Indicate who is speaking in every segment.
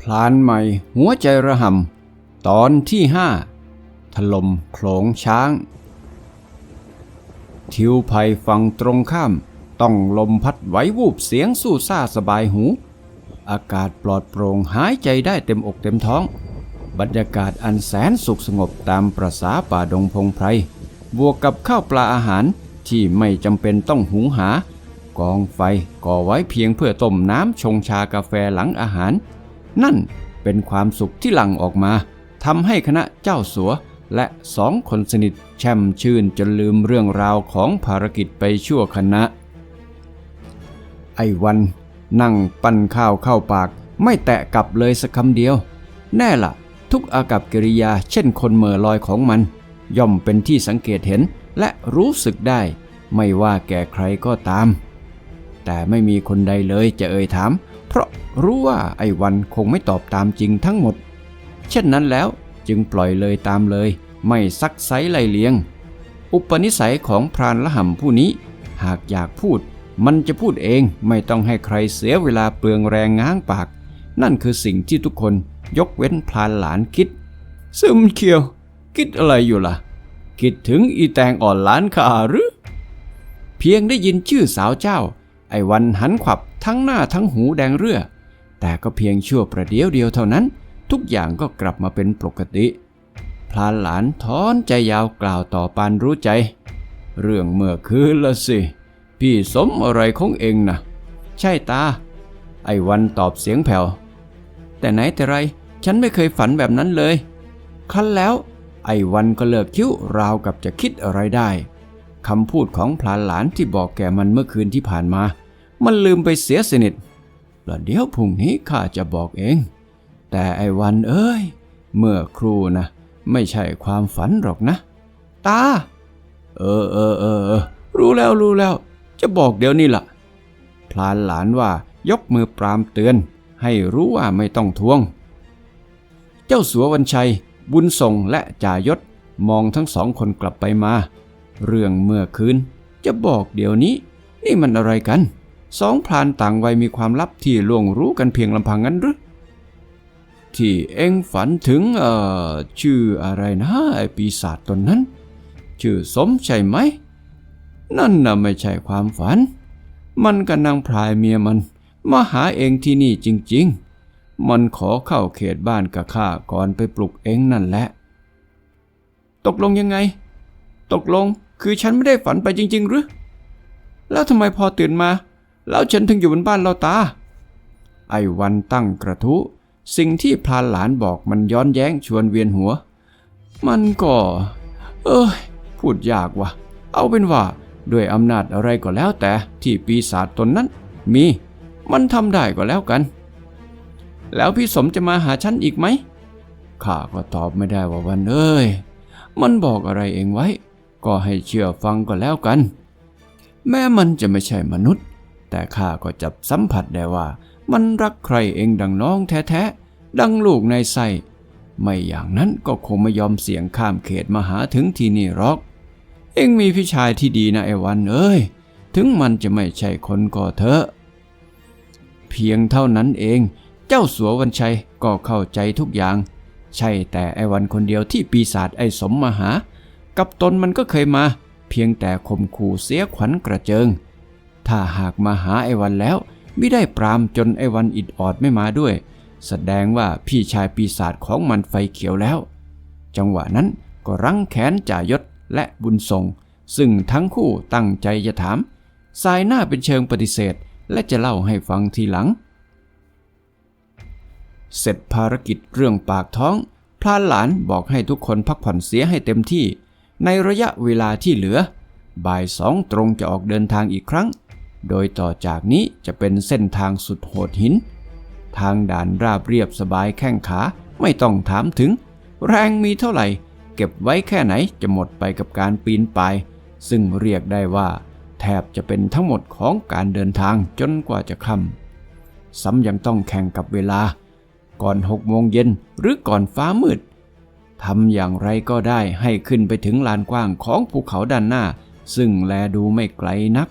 Speaker 1: พลานใหม่หัวใจระหำตอนที่ห้าถล่มโขลงช้าง ทิวภัยฝั่งตรงข้าม ต้องลมพัดไหววูบเสียงสู้ซ่าสบายหู อากาศปลอดโปร่งหายใจได้เต็มอกเต็มท้อง บรรยากาศอันแสนสุขสงบตามประษาป่าดงพงไพร บวกกับข้าวปลาอาหารที่ไม่จำเป็นต้องหุงหา กองไฟก่อไว้เพียงเพื่อต้มน้ำชงชากาแฟหลังอาหาร นั่นเป็นความสุขที่หลั่งออกมาทำให้คณะเจ้าสัวและสองคนสนิทแช่มชื่นจนลืมเรื่องราวของภารกิจไปชั่วคณะ ไอ้วันนั่งปั้นข้าวเข้าปาก ไม่แตะกลับเลยสักคำเดียว แน่ละ่ะ ทุกอากับกิริยาเช่นคนเม่อลอยของมัน ย่อมเป็นที่สังเกตเห็นและรู้สึกได้ ไม่ว่าแก่ใครก็ตาม แต่ไม่มีคนใดเลยจะเอ่ยถาม เพราะรู้ว่าไอ้วันคงไม่ตอบตามจริงทั้งหมด เช่นนั้นแล้วจึงปล่อยเลยตามเลย ไม่ซักไซไล่เลียง อุปนิสัยของพรานละห่ำผู้นี้ หากอยากพูด มันจะพูดเองไม่ต้องให้ใครเสียเวลาเปลืองแรงง้างปาก นั่นคือสิ่งที่ทุกคนยกเว้นพรานหลานคิด ซึมเคียว คิดอะไรอยู่ล่ะ คิดถึงอีแตงอ่อนหลานข้าหรือ เพียงได้ยินชื่อสาวเจ้า ไอ้วันหันขวับ ทั้งหน้าทั้งหูแดงเรื่อ แต่ก็เพียงชั่วประเดี๋ยวเดียวเท่านั้น ทุกอย่างก็กลับมาเป็นปกติ พลานหลานถอนใจยาวกล่าวต่อปานรู้ใจ เรื่องเมื่อคืนละสิ พี่สมอะไรของเองนะใช่ตา ไอ้วันตอบเสียงแผ่ว แต่ไหนแต่ไร ฉันไม่เคยฝันแบบนั้นเลย ครั้นแล้ว ไอ้วันก็เลิกคิ้วราวกับจะคิดอะไรได้คำพูดของพลานหลานที่บอกแก่มันเมื่อคืนที่ผ่านมา มันลืมไปเสียสนิทประเดี๋ยวพรุ่งนี้ข้าจะบอกเอง แต่ไอ้วันเอ้ย เมื่อครูนะ ไม่ใช่ความฝันหรอกนะ ตา เออเออเออ รู้แล้วรู้แล้ว จะบอกเดี๋ยวนี้ล่ะ พลานหลานว่ายกมือปรามเตือน ให้รู้ว่าไม่ต้องทวง เจ้าสัววันชัย บุญส่งและจ่ายศมองทั้งสองคนกลับไปมา เรื่องเมื่อคืน จะบอกเดี๋ยวนี้ นี่มันอะไรกัน สองพลานต่างวัยมีความลับที่ล่วงรู้กันเพียงลำพังงั้นหรือที่เอ็งฝันถึงเอ่อชื่ออะไรนะไอปีศาจตนนั้น ชื่อสมใช่ไหม นั่นน่ะไม่ใช่ความฝัน มันกับนางพรายเมียมัน มาหาเองที่นี่จริง ๆ มันขอเข้าเขตบ้านกับข้าก่อนไปปลุกเองนั่นแหละ ตกลงยังไง ตกลงคือฉันไม่ได้ฝันไปจริง ๆ หรือ แล้วทำไมพอตื่นมา แล้วฉันถึงอยู่บนบ้านเราตา ไอ้วันตั้งกระทู้สิ่งที่พลานหลานบอกมันย้อนแย้งชวนเวียนหัว มันก็ เอ้ย พูดยากว่ะ เอาเป็นว่าด้วยอำนาจอะไรก็แล้วแต่ที่ปีศาจตนนั้น มี มันทำได้ก็แล้วกัน แล้วพี่สมจะมาหาฉันอีกไหมข้าก็ตอบไม่ได้ว่าวันเอ้ย มันบอกอะไรเองไว้ ก็ให้เชื่อฟังก็แล้วกัน แม้มันจะไม่ใช่มนุษย์ แต่ข้าก็จับสัมผัสได้ว่า มันรักใครเองดังน้องแท้ๆ ดังลูกในไส้ไม่อย่างนั้นก็คงไม่ยอมเสี่ยงข้ามเขตมาหาถึงที่นี่หรอก เอ็งมีพี่ชายที่ดีนะไอ้วันเอ้ย ถึงมันจะไม่ใช่คนก็เถอะ เพียงเท่านั้นเอง เจ้าสัววันชัยก็เข้าใจทุกอย่าง ใช่แต่ไอ้วันคนเดียวที่ปีศาจไอ้สมมาหา กับตนมันก็เคยมา เพียงแต่ข่มขู่เสียขวัญกระเจิง ถ้าหากมาหาไอ้วันแล้วไม่ได้ปรามจนไอ้วันอิดออดไม่มาด้วย แสดงว่าพี่ชายปีศาจของมันไฟเขียวแล้ว จังหวะนั้นก็รั้งแขนจ่ายศและบุญทรงซึ่งทั้งคู่ตั้งใจจะถาม สายหน้าเป็นเชิงปฏิเสธ และจะเล่าให้ฟังทีหลัง เสร็จภารกิจเรื่องปากท้อง พลานหลานบอกให้ทุกคนพักผ่อนเสียให้เต็มที่ ในระยะเวลาที่เหลือ บ่ายสองตรงจะออกเดินทางอีกครั้ง โดยต่อจากนี้จะเป็นเส้นทางสุดโหดหิน ทางด่านราบเรียบสบายแข้งขาไม่ต้องถามถึง แรงมีเท่าไหร่ เก็บไว้แค่ไหนจะหมดไปกับการปีนป่าย ซึ่งเรียกได้ว่า แทบจะเป็นทั้งหมดของการเดินทางจนกว่าจะค่ำซ้ำยังต้องแข่งกับเวลา ก่อนหกโมงเย็นหรือก่อนฟ้ามืดทำอย่างไรก็ได้ให้ขึ้นไปถึงลานกว้างของภูเขาด้านหน้า ซึ่งแลดูไม่ไกลนัก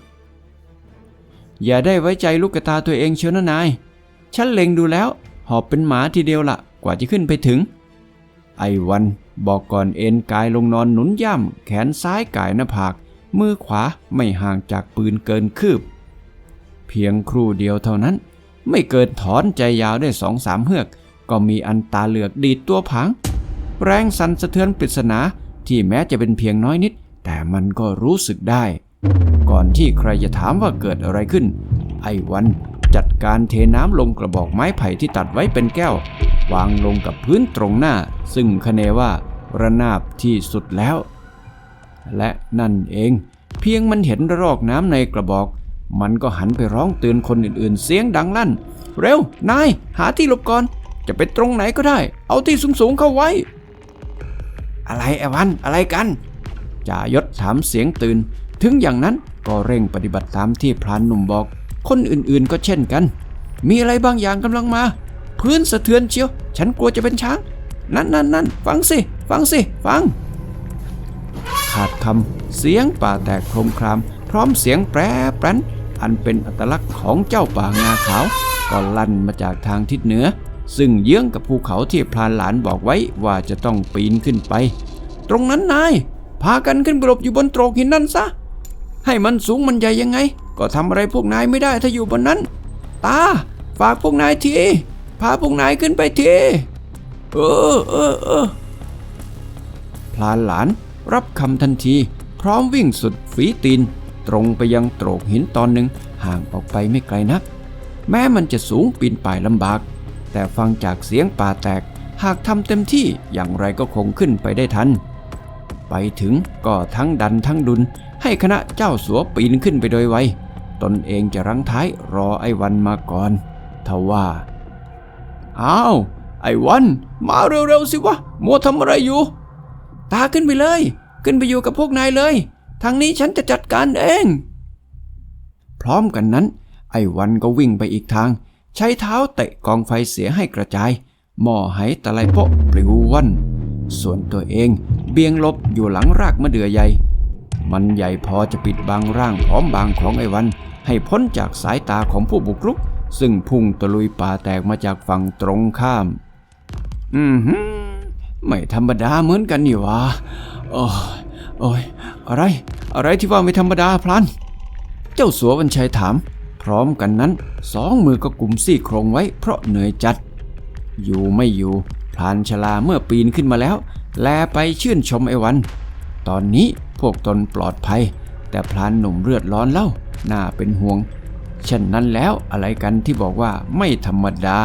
Speaker 1: อย่าได้ไว้ใจลูกกระตาตัวเองเชียวนะนาย ฉันเล็งดูแล้ว หอบเป็นหมาทีเดียวละกว่าจะขึ้นไปถึง ไอวันบอกก่อนเอ็นกายลงนอนหนุนย่ำแขนซ้ายก่ายหน้าผาก มือขวาไม่ห่างจากปืนเกินคืบ เพียงครู่เดียวเท่านั้น ไม่เกินถอนใจยาวได้สองสามเฮือก ก็มีอันตาเหลือกดีดตัวผาง แรงสั่นสะเทือนปริศนาที่แม้จะเป็นเพียงน้อยนิด แต่มันก็รู้สึกได้ ก่อนที่ใครจะถามว่าเกิดอะไรขึ้น ไอ้วันจัดการเทน้ำลงกระบอกไม้ไผ่ที่ตัดไว้เป็นแก้ว วางลงกับพื้นตรงหน้า ซึ่งคะเนว่าระนาบที่สุดแล้ว และนั่นเอง เพียงมันเห็นระลอกน้ำในกระบอก มันก็หันไปร้องเตือนคนอื่นๆ เสียงดังลั่น เร็ว นาย หาที่หลบก่อน จะไปตรงไหนก็ได้ เอาที่สูงๆเข้าไว้ อะไรไอ้วันอะไรกันจ่ายศถามเสียงตื่น ถึงอย่างนั้นก็เร่งปฏิบัติตามที่พรานหนุ่มบอก คนอื่นๆก็เช่นกัน มีอะไรบางอย่างกำลังมา พื้นสะเทือนเชียว ฉันกลัวจะเป็นช้าง นั่นนั่นนั่นฟังสิ ฟังสิ ฟัง ขาดคำเสียงป่าแตกโครมคราม พร้อมเสียงแปรปรันอันเป็นอัตลักษณ์ของเจ้าป่างาขาว ก็ลั่นมาจากทางทิศเหนือ ซึ่งเยื้องกับภูเขาที่พลานหลานบอกไว้ว่าจะต้องปีนขึ้นไป ตรงนั้นนาย พากันขึ้นไปหลบอยู่บนโตรกหินนั่นซะ ให้มันสูงมันใหญ่ยังไง ก็ทำอะไรพวกนายไม่ได้ถ้าอยู่บนนั้น ตา ฝากพวกนายที พาพวกนายขึ้นไปทีเออเออเออพลานหลานรับคำทันที พร้อมวิ่งสุดฝีตีน ตรงไปยังโตรกหินตอนหนึ่งห่างออกไปไม่ไกลนัก แม้มันจะสูงปีนป่ายลำบาก แต่ฟังจากเสียงป่าแตก หากทำเต็มที่อย่างไรก็คงขึ้นไปได้ทัน ไปถึงก็ทั้งดันทั้งดุน ให้คณะเจ้าสัวปีนขึ้นไปโดยไวตนเองจะรั้งท้ายรอไอ้วันมาก่อนทว่า อ้าว ไอ้วัน มาเร็วๆสิวะ มัวทำอะไรอยู่ ตาขึ้นไปเลย ขึ้นไปอยู่กับพวกนายเลย ทางนี้ฉันจะจัดการเอง พร้อมกันนั้น ไอ้วันก็วิ่งไปอีกทาง ใช้เท้าเตะกองไฟเสียให้กระจาย หม้อไหตะไลโปะปลิววันส่วนตัวเองเบียงลบอยู่หลังรากมะเดื่อใหญ่ มันใหญ่พอจะปิดบังร่างผอมบางของไอ้วัน ให้พ้นจากสายตาของผู้บุกรุก ซึ่งพุ่งตะลุยป่าแตกมาจากฝั่งตรงข้าม อืมฮึไม่ธรรมดาเหมือนกันนี่วะโอ้ยโอ้ยอะไร อะไรที่ว่าไม่ธรรมดาพลัน เจ้าสัววันชัยถาม พร้อมกันนั้น สองมือก็กุมซี่โครงไว้เพราะเหนื่อยจัด อยู่ไม่อยู่พลานชลาเมื่อปีนขึ้นมาแล้ว แลไปชื่นชมไอ้วัน ตอนนี้ พวกตนปลอดภัย แต่พลานหนุ่มเลือดร้อนเล่าน่าเป็นห่วงเช่นนั้นแล้วอะไรกันที่บอกว่าไม่ธรรมดา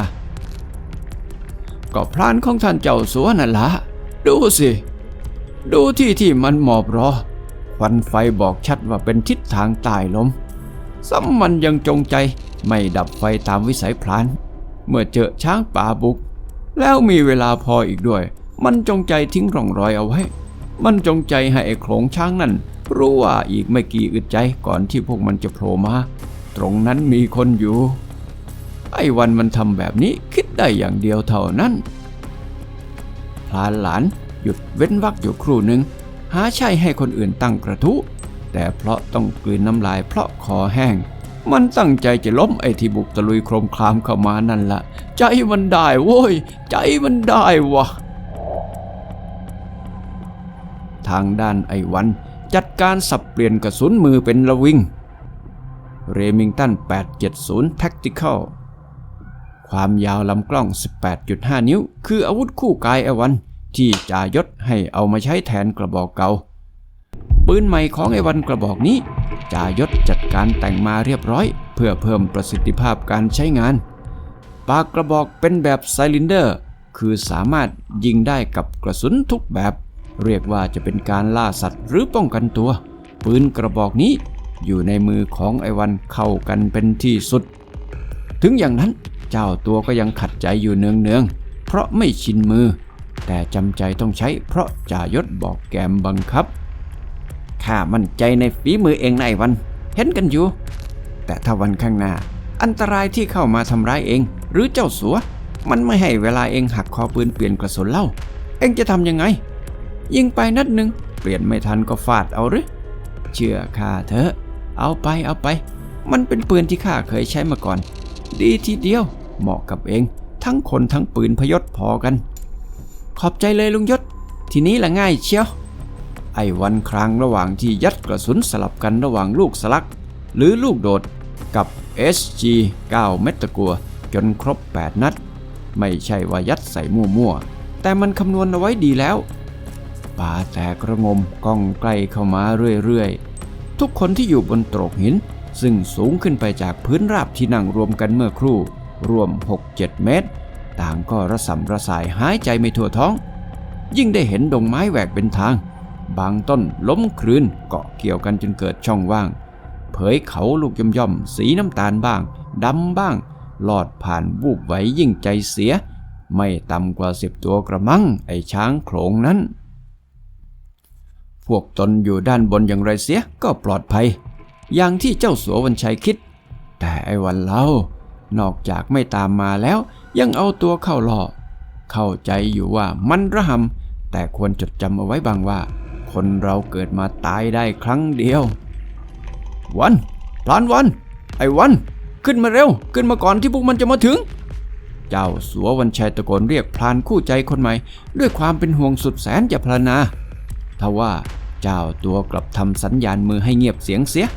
Speaker 1: ก็พลานของท่านเจ้าสัวนั่นละดูสิ ดูที่ที่มันหมอบรอควันไฟบอกชัดว่าเป็นทิศทางใต้ลมซ้ำมันยังจงใจไม่ดับไฟตามวิสัยพลาน เมื่อเจอช้างป่าบุก แล้วมีเวลาพออีกด้วย มันจงใจทิ้งร่องรอยเอาไว้ มันจงใจให้ไอ้โขลงช้างนั่นรู้ว่าอีกไม่กี่อึดใจก่อนที่พวกมันจะโผล่มา ตรงนั้นมีคนอยู่ ไอ้วันมันทำแบบนี้คิดได้อย่างเดียวเท่านั้นพลานหลานหยุดเว้นวักอยู่ครู่หนึ่งหาใช่ให้คนอื่นตั้งกระทุแต่เพราะต้องกลืนน้ำลายเพราะคอแห้ง มันตั้งใจจะล้มไอ้ที่บุกตะลุยโครมคลามเข้ามานั่นละใจมันได้โว้ย ใจมันได้วะ ทางด้านไอวัน จัดการสับเปลี่ยนกระสุนมือเป็นระวิง เรมิงตัน 870 Tactical ความยาวลำกล้อง 18.5 นิ้ว คืออาวุธคู่กายไอวัน ที่จายศให้เอามาใช้แทนกระบอกเก่าปืนใหม่ของไอวันกระบอกนี้จายศจัดการแต่งมาเรียบร้อย เพื่อเพิ่มประสิทธิภาพการใช้งาน ปากกระบอกเป็นแบบไซลินเดอร์ คือสามารถยิงได้กับกระสุนทุกแบบ เรียกว่าจะเป็นการล่าสัตว์หรือป้องกันตัว ปืนกระบอกนี้อยู่ในมือของไอวันเข้ากันเป็นที่สุด ถึงอย่างนั้นเจ้าตัวก็ยังขัดใจอยู่เนืองๆ เพราะไม่ชินมือ แต่จำใจต้องใช้เพราะจ่ายศบอกแกมบังคับ ข้ามั่นใจในฝีมือเองนายวัน เห็นกันอยู่ แต่ถ้าวันข้างหน้า อันตรายที่เข้ามาทำร้ายเอง หรือเจ้าสัว มันไม่ให้เวลาเองหักคอปืนเปลี่ยนกระสุนเล่า เองจะทำยังไง ยิงไปนัดหนึ่งเปลี่ยนไม่ทันก็ฟาดเอาหรือเชื่อข้าเถอะ เอาไปเอาไป มันเป็นปืนที่ข้าเคยใช้มาก่อน ดีทีเดียว เหมาะกับเอง ทั้งคนทั้งปืนพยศพอกัน ขอบใจเลยลุงยศ ทีนี้ละง่ายเชียว ไอ้วันครางระหว่างที่ยัดกระสุนสลับกันระหว่างลูกสลัก หรือลูกโดดกับ SG 9 เม็ดตะกัว จนครบ 8 นัด ไม่ใช่ว่ายัดใส่มั่วๆ แต่มันคำนวณเอาไว้ดีแล้ว ป่าแตกระงมก้องใกล้เข้ามาเรื่อยๆ ทุกคนที่อยู่บนตรกหิน ซึ่งสูงขึ้นไปจากพื้นราบที่นั่งรวมกันเมื่อครู่ รวม 6-7 เมตร ต่างก็ระสำระสายหายใจไม่ทั่วท้อง ยิ่งได้เห็นดงไม้แหวกเป็นทาง บางต้นล้มคลืนเกาะเกี่ยวกันจนเกิดช่องว่าง เผยเขาลูกย่อมย่อมๆสีน้ำตาลบ้างดำบ้างลอดผ่านวูบไหวยิ่งใจเสีย ไม่ต่ำกว่าสิบตัวกระมังไอช้างโขลงนั้น พวกตนอยู่ด้านบนอย่างไรเสียก็ปลอดภัย อย่างที่เจ้าสัววันชัยคิด แต่ไอ้วันเล่านอกจากไม่ตามมาแล้ว ยังเอาตัวเข้าล่อ เข้าใจอยู่ว่ามันระหำแต่ควรจดจำเอาไว้บ้างว่า คนเราเกิดมาตายได้ครั้งเดียว วันพลานวัน ไอ้วัน ขึ้นมาเร็ว ขึ้นมาก่อนที่พวกมันจะมาถึง เจ้าสัววันชัยตะโกนเรียกพลานคู่ใจคนใหม่ ด้วยความเป็นห่วงสุดแสนจะพรรณนา ทว่าเจ้าตัวกลับทำสัญญาณมือให้เงียบเสียงเสีย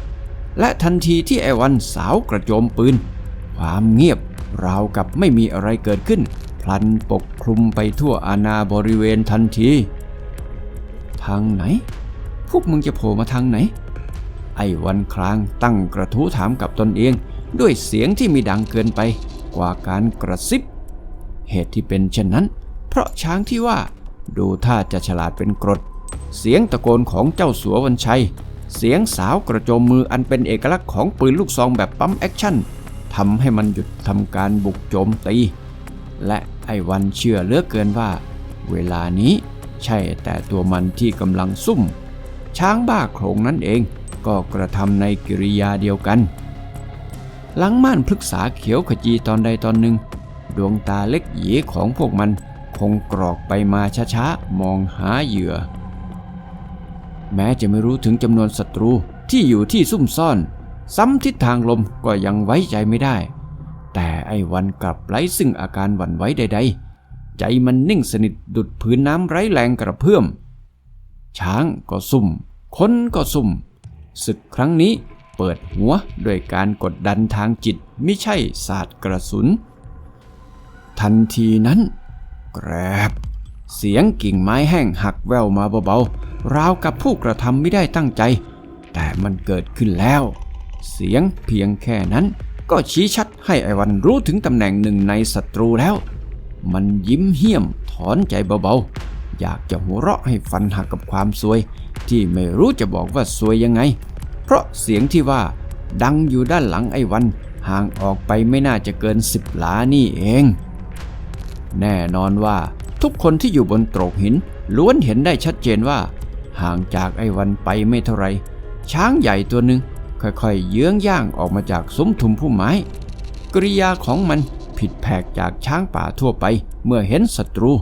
Speaker 1: และทันทีที่ไอวันสาวกระโจมปืน ความเงียบราวกับไม่มีอะไรเกิดขึ้น พลันปกคลุมไปทั่วอาณาบริเวณทันที ทางไหน พวกมึงจะโผล่มาทางไหน ไอวันครางตั้งกระทู้ถามกับตนเอง ด้วยเสียงที่มีดังเกินไปกว่าการกระซิบ เหตุที่เป็นเช่นนั้น เพราะช้างที่ว่าดูท่าจะฉลาดเป็นกรด เสียงตะโกนของเจ้าสัววันชัย เสียงสาวกระโจมมืออันเป็นเอกลักษณ์ของปืนลูกซองแบบปั๊มแอคชั่นทำให้มันหยุดทำการบุกโจมตี และไอ้วันเชื่อเหลือเกินว่า เวลานี้ใช่แต่ตัวมันที่กำลังซุ่ม ช้างบ้าโขลงนั่นเองก็กระทำในกิริยาเดียวกันหลังม่านพฤกษาเขียวขจีตอนใดตอนหนึ่ง ดวงตาเล็กหยีของพวกมันคงกรอกไปมาช้าๆ มองหาเหยื่อ แม้จะไม่รู้ถึงจำนวนศัตรูที่อยู่ที่ซุ่มซ่อน ซ้ำทิศทางลมก็ยังไว้ใจไม่ได้ แต่ไอ้วันกลับไร้ซึ่งอาการหวั่นไหวใด ๆ ใจมันนิ่งสนิทดุดผืนน้ำไร้แรงกระเพื่อม ช้างก็ซุ่ม คนก็ซุ่ม ศึกครั้งนี้เปิดหัวด้วยการกดดันทางจิตไม่ใช่ศาสตร์กระสุน ทันทีนั้น แกรบ เสียงกิ่งไม้แห้งหักแว่วมาเบาๆ ราวกับผู้กระทำไม่ได้ตั้งใจ แต่มันเกิดขึ้นแล้ว เสียงเพียงแค่นั้น ก็ชี้ชัดให้ไอวันรู้ถึงตำแหน่งหนึ่งในศัตรูแล้ว มันยิ้มเหี้ยมถอนใจเบาๆ อยากจะหัวเราะให้ฟันหักกับความซวย ที่ไม่รู้จะบอกว่าซวยยังไง เพราะเสียงที่ว่า ดังอยู่ด้านหลังไอ้วันห่างออกไปไม่น่าจะเกินสิบหลานี่เอง แน่นอนว่า ทุกคนที่อยู่บนโตรกหินล้วนเห็นได้ชัดเจนว่า ห่างจากไอ้วันไปไม่เท่าไร ช้างใหญ่ตัวหนึ่งค่อยๆ เยื้องย่างออกมาจากซุ้มทุมพุ่มไม้ กริยาของมันผิดแผกจากช้างป่าทั่วไปเมื่อเห็นศัตรู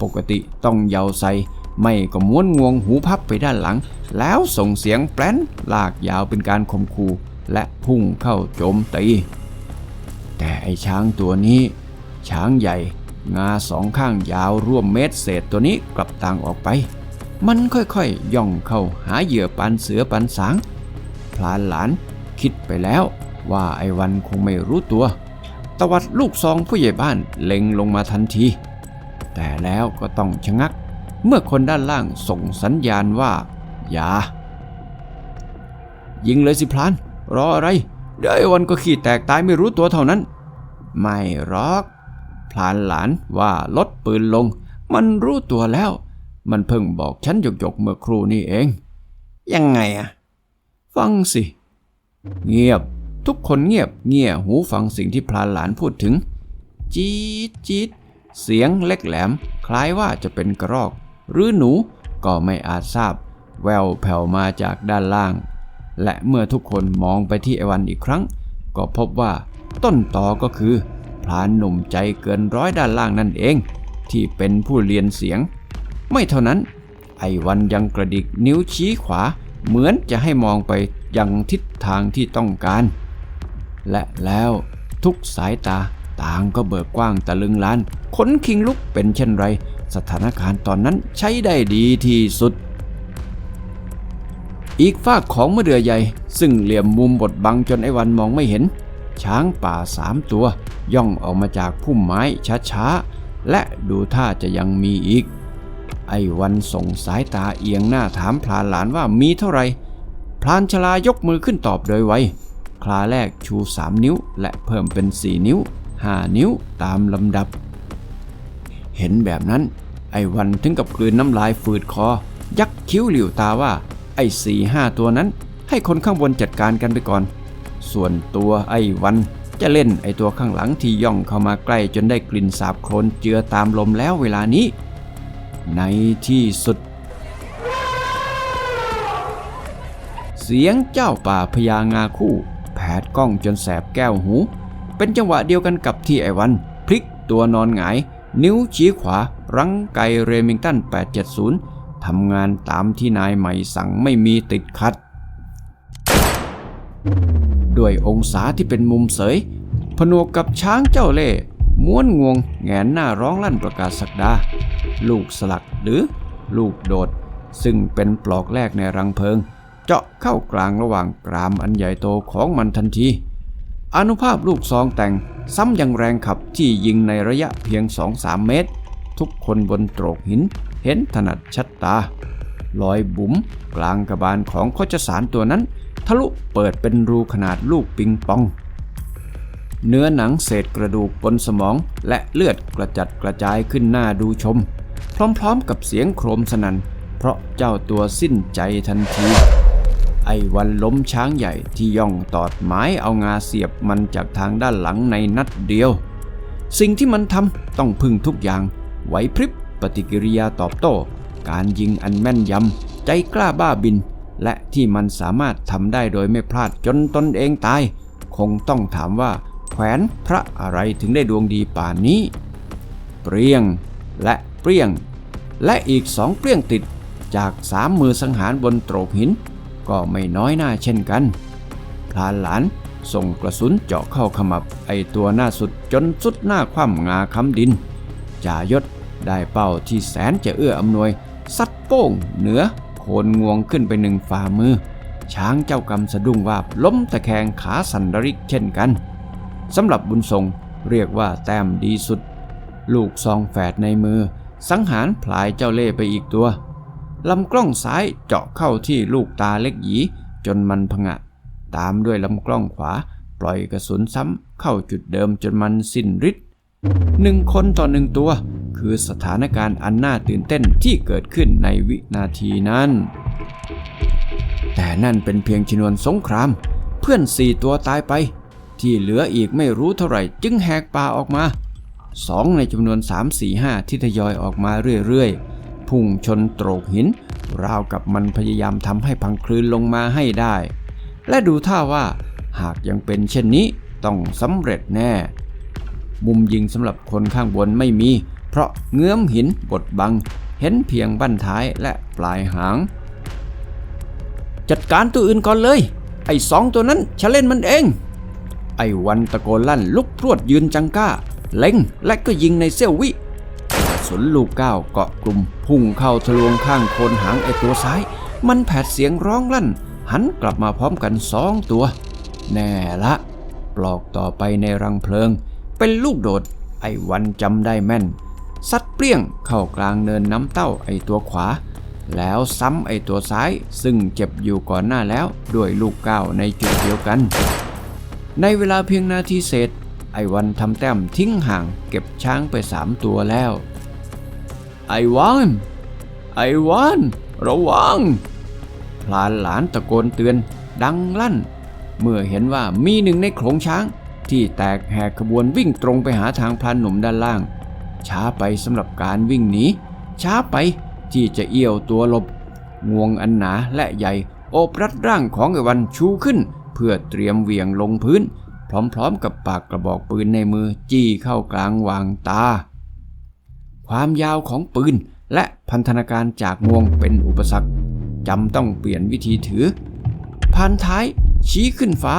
Speaker 1: ปกติต้องเหยาใส่ไม่ก็ม้วนงวงหูพับไปด้านหลัง แล้วส่งเสียงแปลนลากยาวเป็นการข่มขู่และพุ่งเข้าโจมตี แต่ไอ้ช้างตัวนี้ ช้างใหญ่ งาสองข้างยาวร่วมเมตรเศษตัวนี้กลับต่างออกไป มันค่อยๆย่องเข้าหาเหยื่อปันเสือปันสางพลานหลานคิดไปแล้วว่าไอ้วันคงไม่รู้ตัว ตวัดลูกซองผู้ใหญ่บ้านเล็งลงมาทันที แต่แล้วก็ต้องชะงัก เมื่อคนด้านล่างส่งสัญญาณว่า อย่า ยิงเลยสิพลาน รออะไร เดี๋ยวไอ้วันก็ขี้แตกตายไม่รู้ตัวเท่านั้น ไม่หรอก พลานหลานว่าลดปืนลง มันรู้ตัวแล้ว มันเพิ่งบอกฉันหยกๆเมื่อครู่นี่เอง ยังไงอะฟังสิ เงียบ ทุกคนเงียบเงี่ยหูฟังสิ่งที่พลานหลานพูดถึง จี๊ดจี๊ดเสียงเล็กแหลม คล้ายว่าจะเป็นกระรอก หรือหนูก็ไม่อาจทราบ แววแผ่วมาจากด้านล่าง และเมื่อทุกคนมองไปที่ไอวันอีกครั้ง ก็พบว่าต้นตอก็คือ พลานหนุ่มใจเกินร้อยด้านล่างนั่นเอง ที่เป็นผู้เรียนเสียง ไม่เท่านั้น ไอวันยังกระดิกนิ้วชี้ขวา เหมือนจะให้มองไปยังทิศทางที่ต้องการ และแล้วทุกสายตาต่างก็เบิกกว้างตะลึงลานขนคิงลุกเป็นเช่นไร สถานการณ์ตอนนั้นใช้ได้ดีที่สุด อีกฝากของมะเดื่อใหญ่ ซึ่งเหลี่ยมมุมบดบังจนไอ้วันมองไม่เห็น ช้างป่าสามตัว ย่องออกมาจากพุ่มไม้ช้าๆ และดูท่าจะยังมีอีก ไอ้วันส่งสายตาเอียงหน้าถามพลานหลานว่ามีเท่าไหร่พลานชลายกมือขึ้นตอบโดยไวคลาแรกชูสามนิ้ว และเพิ่มเป็นสี่นิ้วห้านิ้วตามลำดับ เห็นแบบนั้น ไอ้วันถึงกับกลืนน้ำลายฝืดคอ ยักคิ้วหลิวตาว่า ไอ้สี่ห้าตัวนั้น ให้คนข้างบนจัดการกันไปก่อน ส่วนตัวไอ้วัน จะเล่นไอ้ตัวข้างหลังที่ย่องเข้ามาใกล้จนได้กลิ่นสาบโคลนเจือตามลมแล้วเวลานี้ ในที่สุด เสียงเจ้าป่าพญางาคู่ แผดกล้องจนแสบแก้วหู เป็นจังหวะเดียวกันกับที่ไอวัน พลิกตัวนอนหงาย นิ้วชี้ขวา รั้งไกเรมิงตัน 870ทำงานตามที่นายใหม่สั่งไม่มีติดขัด ด้วยองศาที่เป็นมุมเสย ผนวกกับช้างเจ้าเล่ห์ม้วนงวงแงนหน้าร้องลั่นประกาศสักดา ลูกสลักหรือลูกโดด ซึ่งเป็นปลอกแรกในรังเพลิง เจาะเข้ากลางระหว่างกรามอันใหญ่โตของมันทันที อนุภาพลูกซองแต่งซ้ำยังแรงขับที่ยิงในระยะเพียง 2-3 เมตร ทุกคนบนโตรกหินเห็นถนัดชัดตา ลอยบุ๋มกลางกระบาลของโคชสารตัวนั้น ทะลุเปิดเป็นรูขนาดลูกปิงปอง เนื้อหนังเศษกระดูกบนสมองและเลือดกระจัดกระจายขึ้นหน้าดูชม พร้อมๆกับเสียงโครมสนัน่นเพราะเจ้าตัวสิ้นใจทันที ไอ้วันล้มช้างใหญ่ที่ย่องตอดไม้เอางาเสียบมันจากทางด้านหลังในนัดเดียว สิ่งที่มันทำต้องพึ่งทุกอย่างไหวพริบปฏิกิริยาตอบโต้ การยิงอันแม่นยำใจกล้าบ้าบิน และที่มันสามารถทำได้โดยไม่พลาดจนตนเองตาย คงต้องถามว่าแขวนพระอะไรถึงได้ดวงดีป่านนี้ เปรี้ยงและเปรี้ยง และอีกสองเปรี้ยงติดจากสามมือสังหารบนโตรกหิน ก็ไม่น้อยหน้าเช่นกันพลานหลานส่งกระสุนเจาะเข้าขมับไอตัวหน้าสุดจนสุดหน้าคว่ำงาค้ำดินจ่ายศได้เป้าที่แสนจะเอื้ออำนวยซัดโป้งเหนือ คนงวงขึ้นไปหนึ่งฝ่ามือ ช้างเจ้ากรรมสะดุ้งว่าล้มตะแคงขาสันดริกเช่นกันสำหรับบุญทรงเรียกว่าแต้มดีสุด ลูกซองแฝดในมือ สังหารพลายเจ้าเล่ไปอีกตัวลำกล้องซ้ายเจาะเข้าที่ลูกตาเล็กหยีจนมันพงะ ตามด้วยลำกล้องขวา ปล่อยกระสุนซ้ำเข้าจุดเดิมจนมันสิ้นฤทธิ์หนึ่งคนต่อหนึ่งตัว คือสถานการณ์อันน่าตื่นเต้นที่เกิดขึ้นในวินาทีนั้น แต่นั่นเป็นเพียงชนวนสงคราม เพื่อนสี่ตัวตายไป ที่เหลืออีกไม่รู้เท่าไหร่จึงแหกป่าออกมาสองในจำนวน 3 4 5 ที่ทยอยออกมาเรื่อยๆ พุ่งชนโตรกหิน ราวกับมันพยายามทำให้พังคลืนลงมาให้ได้ และดูท่าว่า หากยังเป็นเช่นนี้ต้องสำเร็จแน่ มุมยิงสำหรับคนข้างบนไม่มี ราะเงื้อมหินบดบัง เห็นเพียงบั้นท้ายและปลายหาง จัดการตัวอื่นก่อนเลย ไอ้สองตัวนั้นฉันเล่นมันเอง ไอ้วันตะโกนลั่นลุกพรวดยืนจังก้า เล็งและก็ยิงในเสี้ยววิสนลูกก้าวเกาะกลุ่ม พุ่งเข้าทะลวงข้างโคนหางไอ้ตัวซ้าย มันแผดเสียงร้องลั่น หันกลับมาพร้อมกันสองตัว แน่ละ ปลอกต่อไปในรังเพลิง เป็นลูกโดด ไอ้วันจำได้แม่น ซัดเปรี้ยงเข้ากลางเนินน้ำเต้าไอตัวขวา แล้วซ้ำไอตัวซ้าย ซึ่งเจ็บอยู่ก่อนหน้าแล้วด้วยลูกก้าวในจุดเดียวกัน ในเวลาเพียงนาทีเศษ ไอวันทำแต้มทิ้งห่างเก็บช้างไปสามตัวแล้ว ไอวันไอวันระวังพลานหลานตะโกนเตือนดังลั่น เมื่อเห็นว่ามีหนึ่งในโขลงช้าง ที่แตกแหกขบวนวิ่งตรงไปหาทางพลานหนุ่มด้านล่าง ช้าไปสำหรับการวิ่งหนีช้าไปที่จะเอี้ยวตัวหลบ งวงอันหนาและใหญ่โอบรัดร่างของไอวันชูขึ้น เพื่อเตรียมเหวี่ยงลงพื้น พร้อมๆกับปากกระบอกปืนในมือจี้เข้ากลางวางตา ความยาวของปืนและพันธนาการจากงวงเป็นอุปสรรคจำต้องเปลี่ยนวิธีถือพันท้ายชี้ขึ้นฟ้า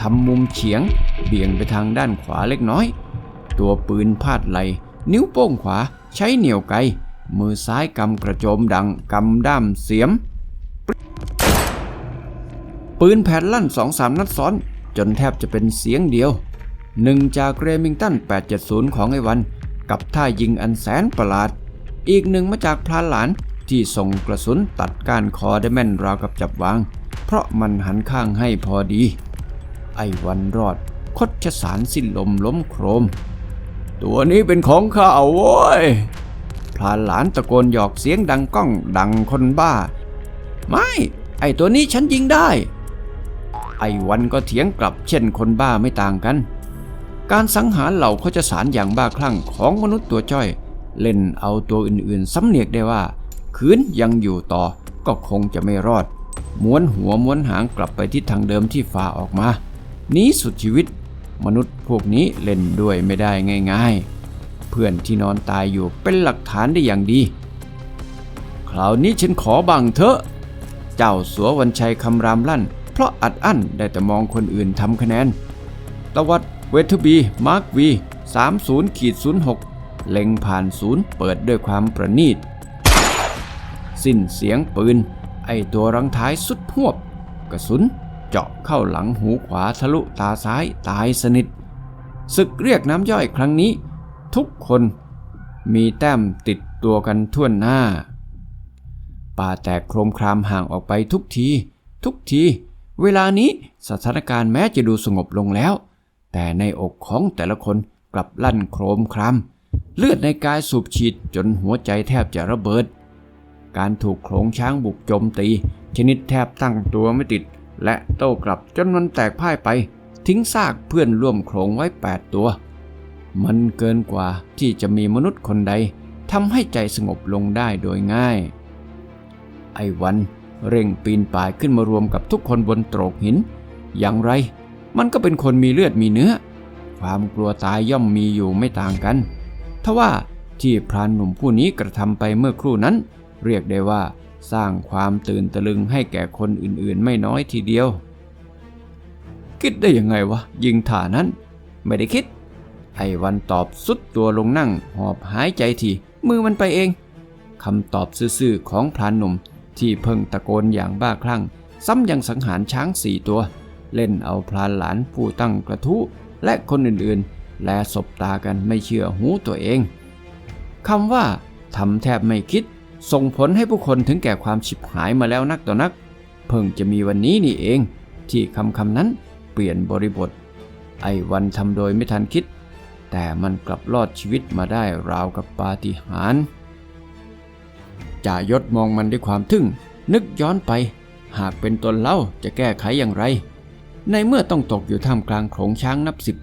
Speaker 1: ทำมุมเฉียง เบี่ยงไปทางด้านขวาเล็กน้อย ตัวปืนพาดไหล นิ้วโป้งขวาใช้เหนี่ยวไก มือซ้ายกำกระโจมดังกำด้ามเสียม ปืนแผ่นลั่นสองสามนัดซ้อน จนแทบจะเป็นเสียงเดียวหนึ่งจากเรมิงตัน 870 ของไอวัน กับท่ายิงอันแสนประหลาด อีกหนึ่งมาจากพลานหลานที่ส่งกระสุนตัดก้านคอได้แม่นราวกับจับวาง เพราะมันหันข้างให้พอดี ไอวันรอด คดชสารสิ้นลมล้มโครม ตัวนี้เป็นของข้าโว้ยพลานหลานตะโกนหยอกเสียงดังก้องดังคนบ้า ไม่ ไอตัวนี้ฉันยิงได้ ไอวันก็เถียงกลับเช่นคนบ้าไม่ต่างกัน การสังหารเหล่าโคจะสารอย่างบ้าคลั่งของมนุษย์ตัวจ้อย เล่นเอาตัวอื่นๆสำเนียกได้ว่าคืนยังอยู่ต่อก็คงจะไม่รอด ม้วนหัวม้วนหางกลับไปที่ทางเดิมที่ฝ่าออกมา นี้สุดชีวิต มนุษย์พวกนี้เล่นด้วยไม่ได้ง่ายๆ เพื่อนที่นอนตายอยู่เป็นหลักฐานได้อย่างดี คราวนี้ฉันขอบังเถอะ เจ้าสัววันชัยคำรามลั่น เพราะอัดอั้นได้แต่มองคนอื่นทำคะแนนตวัดเวทบีมาร์กวี30ขีด06 เล็งผ่านศูนย์เปิดด้วยความประณีต สิ้นเสียงปืน ไอตัวรังท้ายสุดหวบ กระสุน เจาะเข้าหลังหูขวาทะลุตาซ้ายตายสนิทศึกเรียกน้ำย่อยครั้งนี้ ทุกคนมีแต้มติดตัวกันทั่วหน้า ป่าแตกโครมครามห่างออกไปทุกที ทุกที เวลานี้สถานการณ์แม้จะดูสงบลงแล้ว แต่ในอกของแต่ละคนกลับลั่นโครมครามเลือดในกายสูบฉีดจนหัวใจแทบจะระเบิด การถูกโขลงช้างบุกโจมตี ชนิดแทบตั้งตัวไม่ติด และโต้กลับจนมันแตกพ่ายไป ทิ้งซากเพื่อนร่วมโขลงไว้ 8 ตัว มันเกินกว่าที่จะมีมนุษย์คนใดทำให้ใจสงบลงได้โดยง่าย ไอ้วันเร่งปีนป่ายขึ้นมารวมกับทุกคนบนโตรกหิน อย่างไร มันก็เป็นคนมีเลือดมีเนื้อ ความกลัวตายย่อมมีอยู่ไม่ต่างกันทว่าที่พรานหนุ่มผู้นี้กระทำไปเมื่อครู่นั้น เรียกได้ว่า สร้างความตื่นตะลึงให้แก่คนอื่นๆ ไม่น้อยทีเดียว คิดได้ยังไงวะ ยิงถ่านั้น ไม่ได้คิด ไอ้วันตอบสุดตัวลงนั่ง หอบหายใจทีมือมันไปเองคำตอบซื่อๆของพรานหนุ่มที่เพิ่งตะโกนอย่างบ้าคลั่ง ซ้ำยังสังหารช้างสี่ตัว เล่นเอาพรานหลานผู้ตั้งกระทู้และคนอื่นๆ และสบตากันไม่เชื่อหูตัวเองคำว่าทำแทบไม่คิด ส่งผลให้ผู้คนถึงแก่ความฉิบหายมาแล้วนักต่อนัก เพิ่งจะมีวันนี้นี่เอง ที่คำคำนั้นเปลี่ยนบริบท ไอ้วันทำโดยไม่ทันคิด แต่มันกลับรอดชีวิตมาได้ราวกับปาฏิหาริย์จ่ายศมองมันด้วยความทึ่ง นึกย้อนไป หากเป็นตนเล่าจะแก้ไขอย่างไร ในเมื่อต้องตกอยู่ท่ามกลางโขงช้างนับสิบ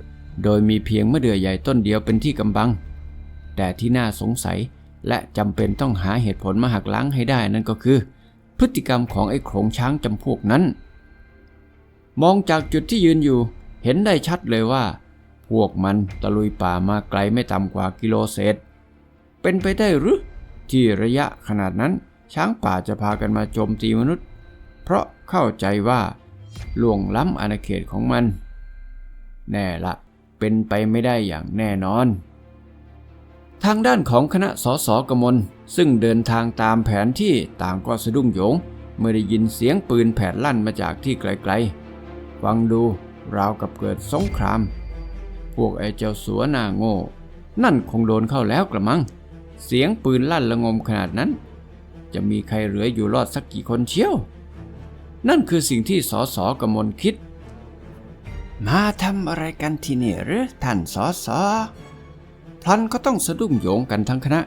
Speaker 1: โดยมีเพียงมะเดื่อใหญ่ต้นเดียวเป็นที่กำบัง แต่ที่น่าสงสัย และจำเป็นต้องหาเหตุผลมาหักล้างให้ได้นั่นก็คือ พฤติกรรมของไอ้โขงช้างจำพวกนั้น มองจากจุดที่ยืนอยู่ เห็นได้ชัดเลยว่า พวกมันตะลุยป่ามาไกลไม่ต่ำกว่ากิโลเศษ เป็นไปได้หรือที่ระยะขนาดนั้นช้างป่าจะพากันมาโจมตีมนุษย์ เพราะเข้าใจว่าล่วงล้ำอาณาเขตของมัน แน่ละ เป็นไปไม่ได้อย่างแน่นอน ทางด้านของคณะสสกมลซึ่งเดินทางตามแผนที่ต่างก็สะดุ้งโยงเมื่อได้ยินเสียงปืนแผดลั่นมาจากที่ไกลๆ ฟังดูราวกับเกิดสงคราม พวกไอ้เจ้าสัวหน้าโง่ นั่นคงโดนเข้าแล้วกระมัง เสียงปืนลั่นระงมขนาดนั้น จะมีใครเหลืออยู่รอดสักกี่คนเชียว นั่นคือสิ่งที่สอสอกมลคิด มาทำอะไรกันที่นี่หรือท่านสอสอ พลันก็ต้องสะดุ้งโยงกันทั้งคณะ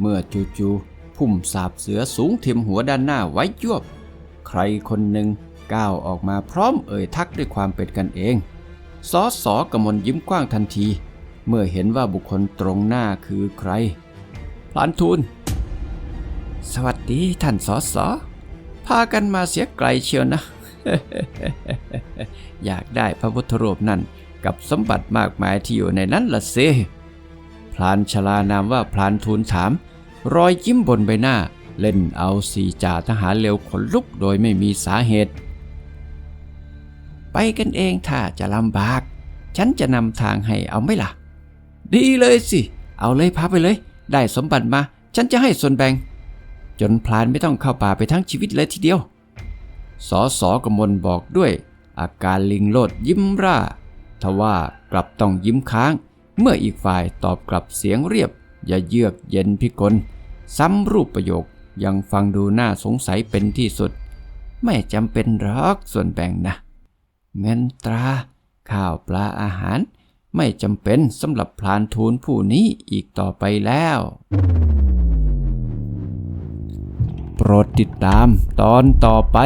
Speaker 1: เมื่อจู่ๆพุ่มสาบเสือสูงเทียมหัวด้านหน้าไว้ยวบ ใครคนหนึ่งก้าวออกมาพร้อมเอ่ยทักด้วยความเป็นกันเองสอสอกมลยิ้มกว้างทันที เมื่อเห็นว่าบุคคลตรงหน้าคือใคร พลานทูล สวัสดีท่านสอสอพากันมาเสียไกลเชียวนะ อยากได้พระพุทธรูปนั่นกับสมบัติมากมายที่อยู่ในนั้นละเซ พลานชลานามว่าพลานทูลถาม รอยยิ้มบนใบหน้า เล่นเอาสีจ่าทหารเร็วขนลุกโดยไม่มีสาเหตุ ไปกันเองถ้าจะลำบาก ฉันจะนำทางให้เอาไหมล่ะ ดีเลยสิ เอาเลยพาไปเลย ได้สมบัติมา ฉันจะให้ส่วนแบ่ง จนพลานไม่ต้องเข้าป่าไปทั้งชีวิตเลยทีเดียวสอสอกมลบอกด้วย อาการลิงโลดยิ้มร่าทว่า กลับต้องยิ้มค้าง เมื่ออีกฝ่ายตอบกลับเสียงเรียบ อย่าเยือกเย็นพิกล ซ้ำรูปประโยคยังฟังดูน่าสงสัยเป็นที่สุด ไม่จำเป็นหรอกส่วนแบ่งนะเงินตรา ข้าวปลาอาหาร ไม่จำเป็นสำหรับพลานทูลผู้นี้อีกต่อไปแล้ว โปรดติดตามตอนต่อไป